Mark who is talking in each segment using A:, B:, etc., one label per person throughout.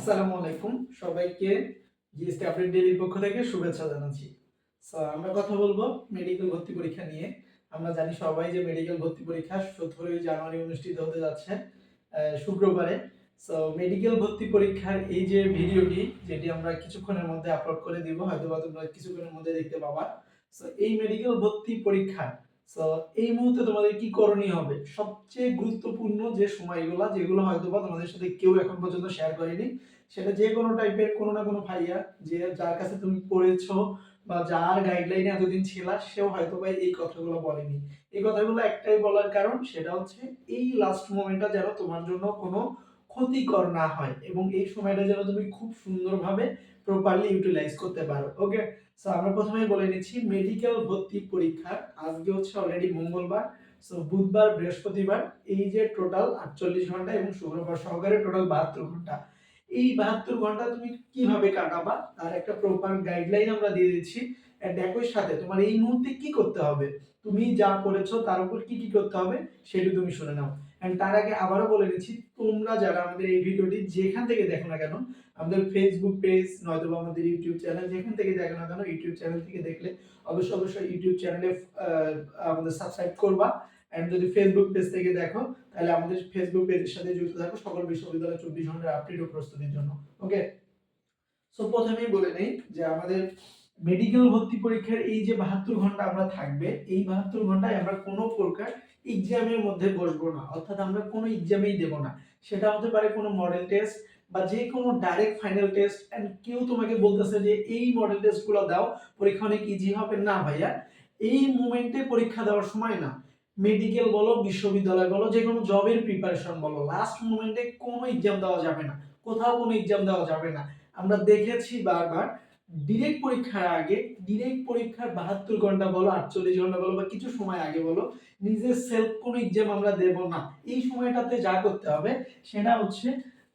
A: আসসালামু আলাইকুম সবাইকে জিএসটি আপডেট ডেলির পক্ষ থেকে শুভেচ্ছা জানাচ্ছি। আমরা কথা বলব মেডিকেল ভর্তি পরীক্ষা নিয়ে। আমরা জানি সবাই যে মেডিকেল ভর্তি পরীক্ষা সতেরোই জানুয়ারি অনুষ্ঠিত হতে যাচ্ছে শুক্রবারে। সো মেডিকেল ভর্তি পরীক্ষার এই যে ভিডিওটি, যেটি আমরা কিছুক্ষণের মধ্যে আপলোড করে দিব হয়তো বা তোমরা কিছুক্ষণের মধ্যে দেখতে পাবা। সো এই মেডিকেল ভর্তি পরীক্ষা সো এই মুহূর্তে তোমাদের কি করণীয় হবে? সবচেয়ে গুরুত্বপূর্ণ যে সময়গুলো, যেগুলো হয়তো বা তোমাদের সাথে কেউ এখন পর্যন্ত শেয়ার করেনি সেটা যে কোনো টাইপের কোনো না কোনো ভাইয়া যে যার কাছে তুমি পড়েছো বা যার গাইডলাইনে এতদিন ছিলা, সেও হয়তো বা এই কথাগুলো বলেনি। এই কথাগুলো একটাই বলার কারণ, সেটা হচ্ছে এই লাস্ট মোমেন্টটা যেন তোমার জন্য কোনো ক্ষতিকর না হয় এবং এই সময়টা যেন তুমি খুব সুন্দরভাবে প্রপারলি ইউটিলাইজ করতে পারো ওকে সো আমরা প্রথমেই বলে নিচ্ছি মেডিকেল ভর্তি পরীক্ষা। আজকে হচ্ছে অলরেডি মঙ্গলবার সো বুধবার, বৃহস্পতিবার, এই যে টোটাল আটচল্লিশ ঘণ্টা এবং শুক্রবার সহকারে টোটাল বাহাত্তর ঘণ্টা। এই বাহাত্তর ঘণ্টা তুমি কীভাবে কাটাবা? তার একটা প্রপার গাইডলাইন আমরা দিয়ে দিচ্ছি। এন্ড একই সাথে তোমার এই মুহূর্তে কি করতে হবে? তুমি যা করেছ তার উপর কি কি করতে হবে সেটা তুমি শুনে নাও। এন্ড তার আগে আবারও বলে দিচ্ছি, তোমরা যারা আমাদের এই ভিডিওটি যেখান থেকে দেখো না কেন, আমাদের ফেসবুক পেজ নয়তো বা আমাদের ইউটিউব চ্যানেল যেখান থেকে দেখো না কেন ইউটিউব চ্যানেল থেকে দেখলে অবশ্যই অবশ্যই ইউটিউব চ্যানেলে আমাদের সাবস্ক্রাইব করবা। এন্ড যদি ফেসবুক পেজ থেকে দেখো, তাহলে আমাদের ফেসবুক পেজের সাথে যুক্ত থাকো। সকল বিশ্ববিদ্যালয় চব্বিশ ঘণ্টার আপডেট ও প্রস্তুতির জন্য। ওকে সো প্রথমেই বলে নেই যে আমাদের মেডিকেল ভর্তি পরীক্ষার এই যে বাহাত্তর ঘণ্টা আমরা থাকবে, এই বাহাত্তর ঘন্টায় আমরা কোনো প্রকার এক্সামের মধ্যে বসবো না। অর্থাৎ আমরা কোনো এক্সামেই দেবো না। সেটা হতে পারে কোনো মডেল টেস্ট বা যে কোনো ডাইরেক্ট ফাইনাল টেস্ট এন্ড কেউ তোমাকে বলতেছে যে এই মডেল টেস্টগুলো দাও, পরীক্ষা অনেক ইজি হবে। না ভাইয়া, এই মুমেন্টে পরীক্ষা দেওয়ার সময় না। মেডিকেল বলো, বিশ্ববিদ্যালয় বলো যে কোনো জবের প্রিপারেশন বলো লাস্ট মোমেন্টে কোনো এক্সাম দেওয়া যাবে না। কোথাও কোনো এক্সাম দেওয়া যাবে না। আমরা দেখেছি বারবার ডিরেক্ট পরীক্ষার আগে ডিরেক্ট পরীক্ষার বাহাত্তর ঘণ্টা বলো, আটচল্লিশ ঘণ্টা বলো, বা কিছু সময় আগে বলো, নিজের সেলফ কোনো এক্সাম আমরা দেব না। এই সময়টাতে যা করতে হবে, সেটা হচ্ছে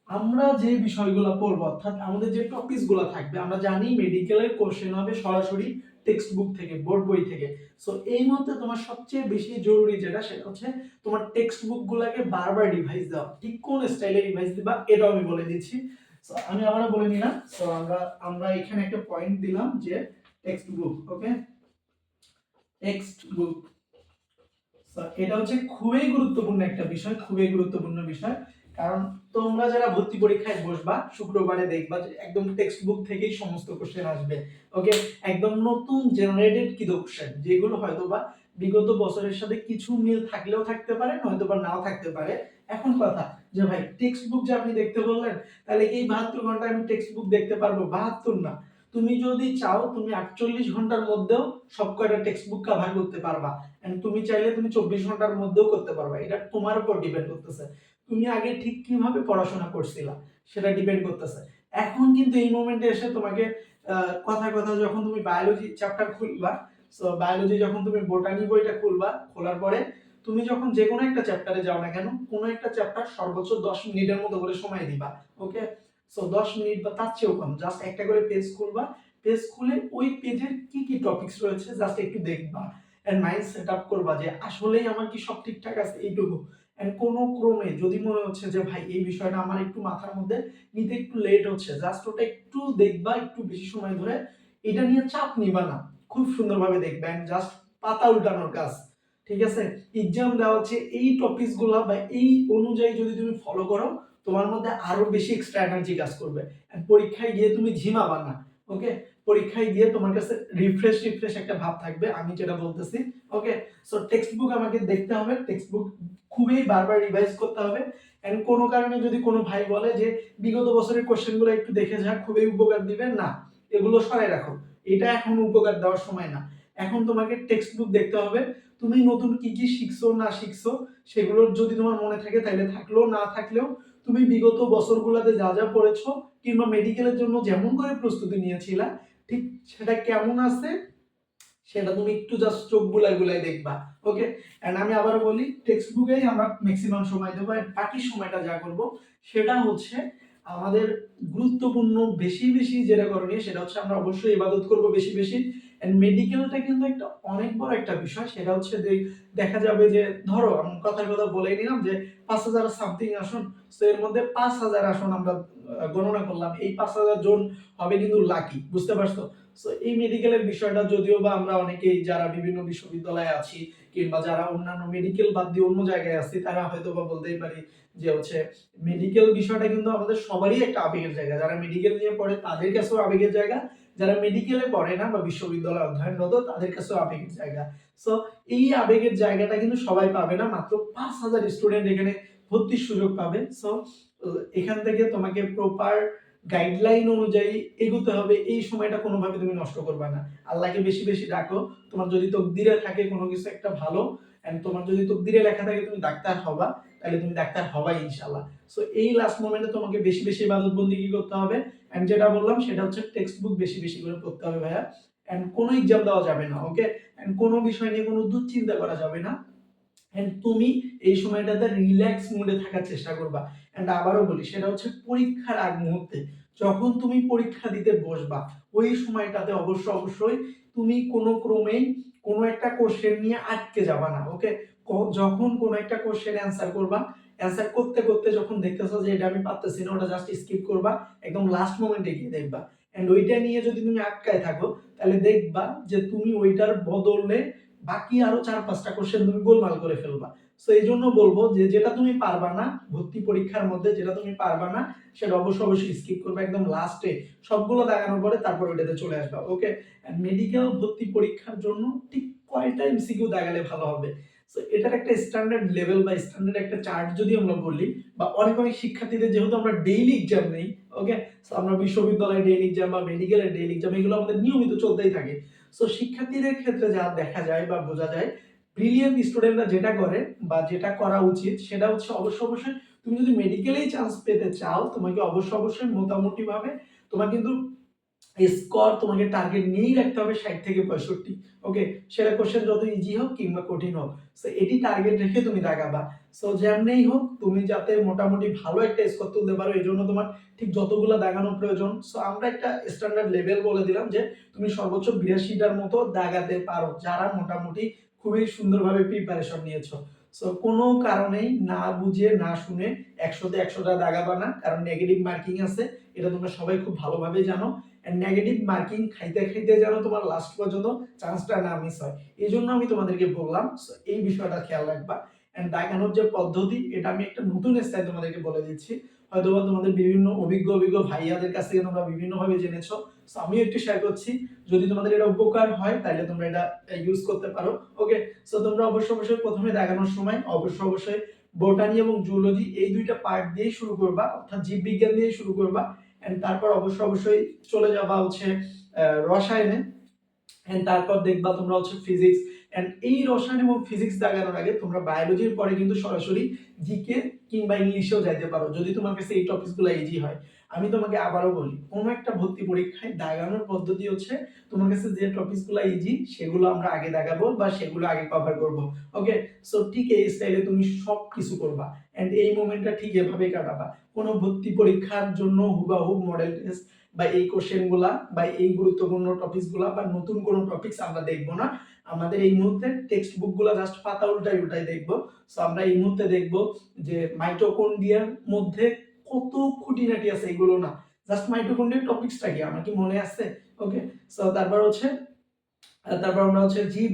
A: আমরা যে বিষয়গুলো পড়ব, অর্থাৎ আমাদের যে টপিকসগুলো থাকবে, আমরা জানি মেডিকেলের কোশ্চেন হবে সরাসরি টেক্সট বুক থেকে বোর্ড বই থেকে। সো এই মুহূর্তে তোমার সবচেয়ে বেশি জরুরি যেটা, সেটা হচ্ছে তোমার টেক্সট বুক গুলাকে বারবার রিভাইজ দেওয়া। ঠিক কোন স্টাইলে রিভাইজ দিবা, এটাও আমি বলে দিচ্ছি। সো আমি আবারও বলে নিলাম। সো আমরা আমরা এখানে একটা পয়েন্ট দিলাম যে টেক্সট বুক ওকে টেক্সট বুক এটা হচ্ছে খুবই গুরুত্বপূর্ণ একটা বিষয়, খুবই গুরুত্বপূর্ণ বিষয়। কারণ তোমরা যারা ভর্তি পরীক্ষায় বসবা, শুক্রবারে দেখবা একদম টেক্সট বুক থেকেই সমস্ত কোশ্চেন আসবে। ওকে একদম নতুন জেনারেটেড কি কোশ্চেন যেগুলো হয়তো বা বিগত বছরের সাথে কিছু মিল থাকলেও থাকতে পারে নয়তো বা নাও থাকতে পারে। এখন কথা যে ভাই টেক্সট বুক যে আপনি দেখতে বললেন, তাহলে এই বাহাত্তর ঘণ্টা আমি টেক্সট বুক দেখতে পারব? বাহাত্তর না। তুমি যদি চাও, তুমি আটচল্লিশ ঘণ্টার মধ্যেও সব কয়টা টেক্সট বুক কাভার করতে পারবা। এন্ড তুমি চাইলে তুমি চব্বিশ ঘণ্টার মধ্যেও করতে পারবা। এটা তোমার উপর ডিপেন্ড করতেছে। তুমি আগে ঠিক কীভাবে পড়াশোনা করছিলা, সেটা ডিপেন্ড করতেছে। এখন কিন্তু এই মোমেন্টে এসে তোমাকে কথায় কথা যখন তুমি বায়োলজি চ্যাপ্টার খুলবা সো বায়োলজি যখন তুমি বোটানি বইটা খুলবা, খোলার পরে তুমি যখন যে কোনো একটা চ্যাপ্টারে যাও না কেন, কোনো একটা চ্যাপ্টার সর্বোচ্চ দশ মিনিটের মতো করে সময় দিবা ওকে সো দশ মিনিট বা তার চেয়েও কম জাস্ট একটা করে পেজ খুলবা। পেজ খুলে ওই পেজের কি কি টপিকস রয়েছে জাস্ট একটু দেখবা এন্ড মাইন্ড সেট আপ করবা যে আসলেই আমার কি সব ঠিকঠাক আছে এইটুকু। এন্ড কোনো ক্রমে যদি মনে হচ্ছে যে ভাই এই বিষয়টা আমার একটু মাথার মধ্যে নিতে একটু লেট হচ্ছে জাস্ট ওটা একটু দেখবা, একটু বেশি সময় ধরে এটা নিয়ে চাপ নিবা না। খুব সুন্দরভাবে দেখবে এন্ড জাস্ট পাতা উল্টানোর কাজ। ঠিক আছে? এক্সাম দেওয়া হচ্ছে, এই টপিকসগুলা বা এই অনুযায়ী যদি তুমি ফলো করো তোমার মধ্যে আরও বেশি এক্সট্রা এনার্জি কাজ করবে। পরীক্ষায় গিয়ে তুমি ঝিমাবা না ওকে পরীক্ষায় গিয়ে তোমার কাছে রিফ্রেশ রিফ্রেশ একটা ভাব থাকবে, আমি যেটা বলতেছি ওকে সো টেক্সট বুক আমাকে দেখতে হবে টেক্সট বুক খুবই বারবার রিভাইজ করতে হবে। এন্ড কোনো কারণে যদি কোনো ভাই বলে যে, বিগত বছরের কোশ্চেনগুলো একটু দেখে যা, খুবই উপকার দিবে, না, এগুলো সরাই রাখো। এটা এখন উপকার দেওয়ার সময় না। এখন তোমাকে টেক্সট বুক দেখতে হবে, তুমি নতুন কি কি শিখছো, না শিখছো সেগুলোর যদি তোমার মনে থাকে তাহলে থাকলেও, না থাকলেও তুমি বিগত বছরগুলোতে যা যা পড়েছো কিংবা মেডিকেলের জন্য যেমন করে প্রস্তুতি নিয়েছিলা, ঠিক সেটা কেমন আছে? সেটা তুমি একটু জাস্ট চোখ বুলাই বুলাই দেখবা ওকে এন্ড আমি আবার বলি টেক্সট বুকেই আমরা ম্যাক্সিমাম সময় দেবো and বাকি সময়টা যা করব, সেটা হচ্ছে আমাদের গুরুত্বপূর্ণ বেশি বেশি যেটা করণীয়, সেটা হচ্ছে আমরা অবশ্যই ইবাদত করব বেশি বেশি। এন্ড মেডিকেলটা কিন্তু একটা অনেক বড় একটা বিষয়। সেটা হচ্ছে যে, দেখা যাবে যে, ধরো, আমি কথার কথা বলে নিলাম যে, পাঁচ হাজার সামথিং আসন তো এর মধ্যে পাঁচ হাজার আসন আমরা গণনা করলাম। এই পাঁচ হাজার জন হবে কিন্তু লাকি বুঝতে পারছ? তো এই মেডিকেলের বিষয়টা যদিও বা আমরা অনেকেই যারা বিভিন্ন বিশ্ববিদ্যালয়ে আছি কিংবা যারা অন্যান্য মেডিকেল বাদ দিয়ে অন্য জায়গায় আছি, তারা হয়তো বা বলতেই পারি যে হচ্ছে মেডিকেল বিষয়টা কিন্তু আমাদের সবারই একটা আবেগের জায়গা। যারা মেডিকেল নিয়ে পড়ে, তাদের কাছেও আবেগের জায়গা। যারা মেডিকেলে পড়ে না বা বিশ্ববিদ্যালয়ে অধ্যয়নরত তাদের কাছেও আবেগের জায়গা। সো এই আবেগের জায়গাটা কিন্তু সবাই পাবে না। মাত্র পাঁচ হাজার স্টুডেন্ট এখানে ভর্তির সুযোগ পাবে। সো এখান থেকে তোমাকে প্রপার গাইডলাইন অনুযায়ী এগোতে হবে, এই সময়টা কোনোভাবে তুমি নষ্ট করবে না। আল্লাহকে বেশি বেশি ডাকো। তোমার যদি তকদিরে থাকে কোনো কিছু একটা ভালো এন্ড তোমার যদি তকদিরে লেখা থাকে তুমি ডাক্তার হবা, তাহলে তুমি ডাক্তার হবাই ইনশাল্লাহ সো এই লাস্ট মোমেন্টে তোমাকে বেশি বেশি ইবাদত বন্দি কি করতে হবে? এন্ড যেটা বললাম, সেটা হচ্ছে টেক্সট বুক বেশি বেশি করে পড়তে হবে ভাইয়া। এন্ড কোনো এক্সাম দেওয়া যাবে না ওকে এন্ড কোনো বিষয় নিয়ে কোনো দুশ্চিন্তা করা যাবে না। এন্ড তুমি এই সময়টাতে রিল্যাক্স মুডে থাকার চেষ্টা করবা। এন্ড আবারও বলি, সেটা হচ্ছে পরীক্ষার আগ মুহূর্তে। যখন তুমি পরীক্ষা দিতে বসবা, ওই সময়টাতে অবশ্য অবশ্যই তুমি কোনো ক্রমেই কোনো একটা কোশ্চেন নিয়ে আটকে যাবা না ওকে যখন কোনো একটা কোশ্চেন অ্যান্সার করবা অ্যান্সার করতে করতে যখন দেখতেছো যে এটা আমি পারতেছি না, ওটা জাস্ট স্কিপ করবা, একদম লাস্ট মোমেন্টে গিয়ে দেখবা। অ্যান্ড ওইটা নিয়ে যদি তুমি আটকায় থাকো, তাহলে দেখবা যে তুমি ওইটার বদলে বাকি আরও চার, পাঁচটা কোশ্চেন তুমি গোলমাল করে ফেলবা। তো এই জন্য বলব যে, যেটা তুমি পারবা না, ভর্তি পরীক্ষার মধ্যে যেটা তুমি পারবা না, সেটা অবশ্য অবশ্যই স্কিপ করবে একদম লাস্টে সবগুলো দেখানোর পরে তারপর ওইটাতে চলে আসবা ওকে মেডিকেল ভর্তি পরীক্ষার জন্য ঠিক কয়টা এমসিকিউ দেখালে ভালো হবে? সো এটার একটা স্ট্যান্ডার্ড লেভেল বা স্ট্যান্ডার্ড একটা চার্ট যদি আমরা বলি, বা অনেক অনেক শিক্ষার্থীদের যেহেতু আমরা ডেইলি এক্সাম নেই ওকে সো আমরা বিশ্ববিদ্যালয়ে ডেইলি এক্সাম বা মেডিকেলের ডেইলি এক্সাম এগুলো আমাদের নিয়মিত চলতেই থাকে। সো শিক্ষার্থীদের ক্ষেত্রে যা দেখা যায় বা বোঝা যায় ব্রিলিয়ান্ট স্টুডেন্টরা যেটা করে বা যেটা করা উচিত, সেটা হচ্ছে অবশ্য অবশ্যই তুমি যদি মেডিকেলেই চান্স পেতে চাও, তোমাকে অবশ্য অবশ্যই মোটামুটিভাবে তোমার কিন্তু স্কোর তোমাকে টার্গেট নিয়েই রাখতে হবে ষাট থেকে পঁয়ষট্টি ওকে সেটা কোশ্চেন যত ইজি হোক কিংবা কঠিন হোক। সো এটি টার্গেট রেখে তুমি দাগাবা সো যেমনেই হোক, তুমি যাতে মোটামুটি ভালো একটা স্কোর তুলতে পারো, এই জন্য তোমার ঠিক যতগুলো দাগানো প্রয়োজন। সো আমরা একটা স্ট্যান্ডার্ড লেভেল বলে দিলাম যে, তুমি সর্বোচ্চ বিরাশিটার মতো দাগাতে পারো, যারা মোটামুটি খুবই সুন্দরভাবে প্রিপারেশন নিয়েছো। সো কোনো কারণেই না বুঝে, না শুনে একশোতে একশোটা দাগাবা না, কারণ নেগেটিভ মার্কিং আছে। এটা তোমরা সবাই খুব ভালোভাবে জানো। নেগেটিভ মার্কিং খাইতে খাইতে যেন তোমার লাস্ট পর্যন্ত চান্সটা না মিস হয়। এই জন্য আমি তোমাদেরকে বললাম এই বিষয়টা খেয়াল রাখবা। অ্যান্ড দাগানোর যে পদ্ধতি, এটা আমি একটা নতুন স্থায় তোমাদেরকে বলে দিচ্ছি। হয়তো বা তোমাদের বিভিন্ন অভিজ্ঞ অভিজ্ঞ ভাইয়াদের কাছ থেকে তোমরা বিভিন্নভাবে জেনেছো। সো আমিও একটু শেয়ার করছি। যদি তোমাদের এটা উপকার হয় তাহলে তোমরা এটা ইউজ করতে পারো। ওকে সো তোমরা অবশ্যই অবশ্যই প্রথমে দেখানোর সময় অবশ্যই অবশ্যই বোটানি এবং জুলজি এই দুইটা পার্ট দিয়েই শুরু করবা। অর্থাৎ জীববিজ্ঞান দিয়ে শুরু করবা। এন্ড তারপর অবশ্যই অবশ্যই চলে যাবা হচ্ছে রসায়নে। এন্ড তারপর দেখবা তোমরা হচ্ছে ফিজিক্স এন্ড এই রসায়ন এবং ফিজিক্স দাগানোর আগে তোমরা বায়োলজির পরে কিন্তু সরাসরি জিকে কিংবা ইংলিশেও যাইতে পারো। যদি তোমার কাছে এই টপিকসগুলো ইজি হয়। আমি তোমাকে আবারও বলি, কোনো একটা ভর্তি পরীক্ষায় দাগানোর পদ্ধতি হচ্ছে, তোমার কাছে যে টপিকসগুলো ইজি সেগুলো আমরা আগে দাগাবো বা সেগুলো আগে কভার করব। ওকে সো ঠিক এই স্টাইলে তুমি সব কিছু করবা। এন্ড এই মোমেন্টটা ঠিক এভাবে কাটাবা। কোনো ভর্তি পরীক্ষার জন্য হুবাহুব মডেল টেস্ট বা এই কোশ্চেনগুলা বা এই গুরুত্বপূর্ণ টপিকসগুলা বা নতুন কোনো টপিকস আমরা দেখব না। আমাদের এই মুহূর্তে টেক্সট বুকগুলো জাস্ট পাতা উল্টাই উল্টাই দেখব। সো আমরা এই মুহূর্তে দেখব যে মাইটোকন্ড্রিয়ার মধ্যে কত খুঁটিনাটি আছে এগুলো না। জাস্ট মাইটোকন্ড্রিয়ার টপিকসটা কি? আমার কি মনে আছে? ওকে সো তারপর হচ্ছে, তারপর আমরা হচ্ছে জীব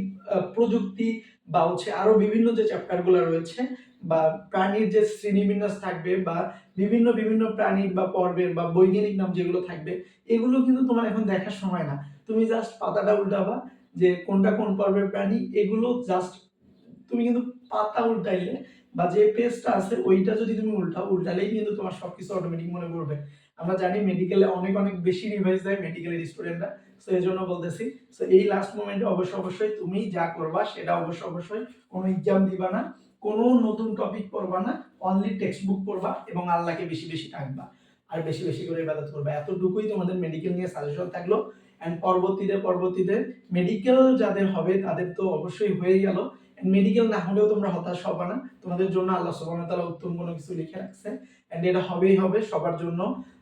A: প্রযুক্তি বা হচ্ছে আরও বিভিন্ন যে চ্যাপ্টারগুলো রয়েছে বা প্রাণীর যে শ্রেণীবিন্যাস থাকবে বা বিভিন্ন বিভিন্ন প্রাণীর বা পর্বের বা বৈজ্ঞানিক নাম যেগুলো থাকবে, এগুলো কিন্তু তোমার এখন দেখার সময় না। তুমি জাস্ট পাতাটা উল্টাবা যে কোনটা কোন পর্বের প্রাণী, এগুলো জাস্ট তুমি কিন্তু পাতা উল্টাইলে বা যে পেজটা আছে ওইটা যদি তুমি উল্টাও, উল্টালেই কিন্তু তোমার সবকিছু অটোমেটিক মনে পড়বে। আমরা জানি মেডিকেলে অনেক অনেক বেশি রিভাইজ দেয় মেডিকেলের স্টুডেন্টরা সো এই জন্য বলতেছি সো এই লাস্ট মোমেন্টে অবশ্যই অবশ্যই তুমি যা করবা সেটা অবশ্যই অবশ্যই কোনো এক্সাম দিবা না, কোনো নতুন টপিক পড়বা না অনলি টেক্সট বুক পড়বা এবং আল্লাহকে বেশি বেশি ডাকবা। আর বেশি বেশি করে ইবাদত করবা। এতটুকুই তোমাদের মেডিকেল নিয়ে সাজেশন থাকল। অ্যান্ড পরবর্তীতে পরবর্তীতে মেডিকেল যাদের হবে, তাদের তো অবশ্যই হয়ে গেল। মেডিকেল না হলেও তোমরা হতাশ হবে না। তোমাদের জন্য আল্লাহ সুবহানাহু তাআলা উত্তম কোনো কিছু লিখে রাখছে। এন্ড এটা হবেই হবে সবার জন্য।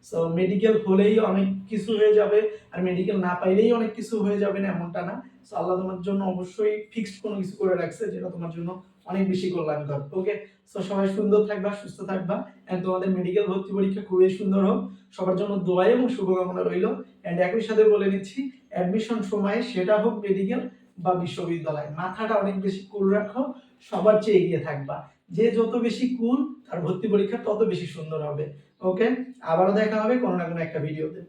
A: সো মেডিকেল হলেই অনেক কিছু হয়ে যাবে। আর মেডিকেল না পাইলেই অনেক কিছু হয়ে যাবে না, এমনটা না। সো আল্লাহ তোমার জন্য অবশ্যই ফিক্সড কোনো কিছু করে রাখছে, যেটা তোমার জন্য অনেক বেশি কল্যাণকর ওকে সো সবাই সুন্দর থাকবা, সুস্থ থাকবা এন্ড তোমাদের মেডিকেল ভর্তি পরীক্ষা খুবই সুন্দর হোক। সবার জন্য দোয়া এবং শুভকামনা রইল। এন্ড একই সাথে বলে নিচ্ছি অ্যাডমিশন সময়ে সেটা হোক মেডিকেল বা বিশ্ববিদ্যালয়। মাথাটা অনেক বেশি কুল রাখো, সবার চেয়ে এগিয়ে থাকবা। যে যত বেশি কুল তার ভর্তি পরীক্ষা তত বেশি সুন্দর হবে। ওকে আবারও দেখা হবে কোনো না কোনো একটা ভিডিওতে